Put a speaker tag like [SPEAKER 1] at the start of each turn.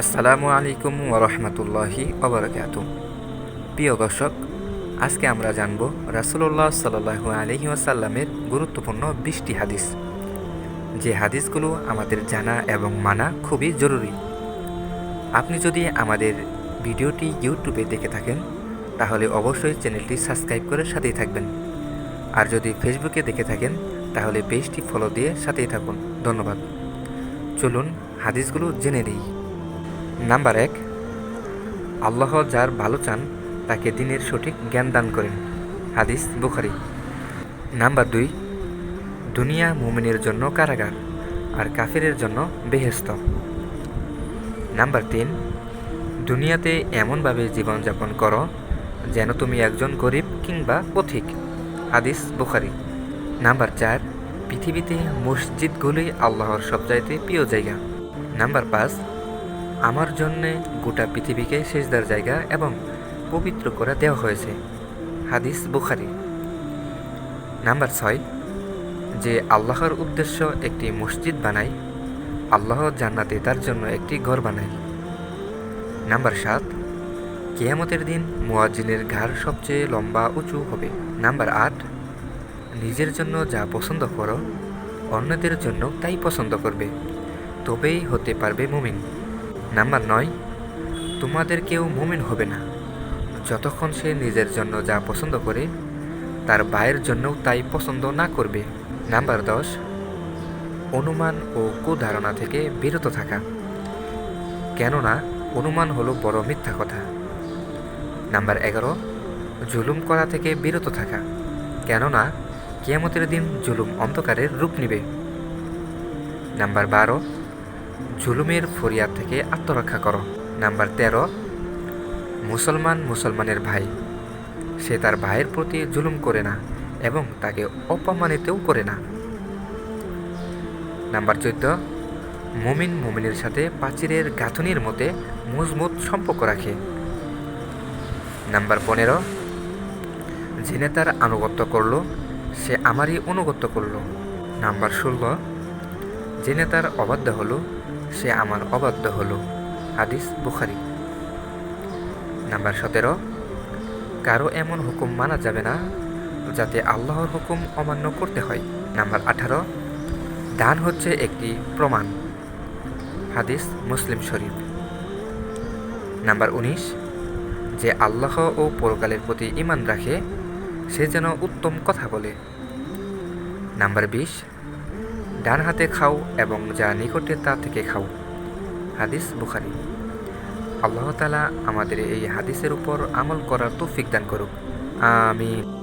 [SPEAKER 1] আসসালামু আলাইকুম ওরহমতুল্লাহি অবরাকাত প্রিয় দর্শক, আজকে আমরা জানব রাসুল্লাহ সাল্লাহু আলহি আসাল্লামের গুরুত্বপূর্ণ বিশটি হাদিস। যে হাদিসগুলো আমাদের জানা এবং মানা খুবই জরুরি। আপনি যদি আমাদের ভিডিওটি ইউটিউবে দেখে থাকেন, তাহলে অবশ্যই চ্যানেলটি সাবস্ক্রাইব করে সাথেই থাকবেন। আর যদি ফেসবুকে দেখে থাকেন, তাহলে পেজটি ফলো দিয়ে সাথেই থাকুন। ধন্যবাদ। চলুন হাদিসগুলো জেনে নিই। নাম্বার এক, আল্লাহ যার ভালো চান, তাকে দিনের সঠিক জ্ঞান দান করেন। হাদিস বুখারি। নাম্বার দুই, দুনিয়া মুমিনের জন্য কারাগার আর কাফিরের জন্য বেহেস্ত নাম্বার তিন, দুনিয়াতে এমনভাবে জীবনযাপন করো যেন তুমি একজন গরিব কিংবা পথিক হাদিস বুখারি। নাম্বার চার, পৃথিবীতে মসজিদগুলি আল্লাহর সবচাইতে প্রিয় জায়গা। নাম্বার পাঁচ আমার জন্যে গোটা পৃথিবীকে সেজদার জায়গা এবং পবিত্র করে দেওয়া হয়েছে। হাদিস বুখারি। নাম্বার ছয়, যে আল্লাহর উদ্দেশ্য একটি মসজিদ বানায়, আল্লাহ জান্নাতে তার জন্য একটি ঘর বানায়। নাম্বার সাত, কেয়ামতের দিন মুয়াজ্জিনের ঘাড় সবচেয়ে লম্বা উঁচু হবে। নাম্বার আট, নিজের জন্য যা পছন্দ করো, অন্যদের জন্য তাই পছন্দ করবে। তবেই হতে পারবে মুমিন। নাম্বার নয়, তোমাদের কেউ মুমিন হবে না। যতক্ষণ সে নিজের জন্য যা পছন্দ করে, তার ভাইয়ের জন্যও তাই পছন্দ না করবে। নাম্বার দশ, অনুমান ও কুধারণা থেকে বিরত থাকা। কেননা, অনুমান হলো বড় মিথ্যা কথা। নাম্বার এগারো, জুলুম করা থেকে বিরত থাকা। কেননা, কিয়ামতের দিন জুলুম অন্ধকারের রূপ নিবে। নাম্বার বারো জুলুমের ফরিয়াদ থেকে আত্মরক্ষা করো। নাম্বার তেরো, মুসলমান মুসলমানের ভাই। সে তার ভাইয়ের প্রতি জুলুম করে না এবং তাকে অপমানিতও করে না। নাম্বার চোদ্দ, মুমিন মুমিনের সাথে প্রাচীরের গাঁথনির মতে মজবুত সম্পর্ক রাখে। নাম্বার পনেরো, যে নেতার আনুগত্য করল, সে আমারই অনুগত্য করল। নাম্বার ষোলো, যে নেতার অবাধ্য হলো সে আমার অবাধ্য হলো। হাদিস বুখারি। নাম্বার সতেরো, কারও এমন হুকুম মানা যাবে না যাতে আল্লাহর হুকুম অমান্য করতে হয়। নাম্বার আঠারো, দান হচ্ছে একটি প্রমাণ। হাদিস মুসলিম শরীফ। নাম্বার উনিশ, যে আল্লাহ ও পরকালের প্রতি ইমান রাখে, সে যেন উত্তম কথা বলে। নাম্বার বিশ ডান হাতে খাও এবং যা নিকটে তা থেকে খাও। হাদিস বুখারি। আল্লাহ তালা আমাদের এই হাদিসের উপর আমল করার তো ফিকদান করুক। আমিন।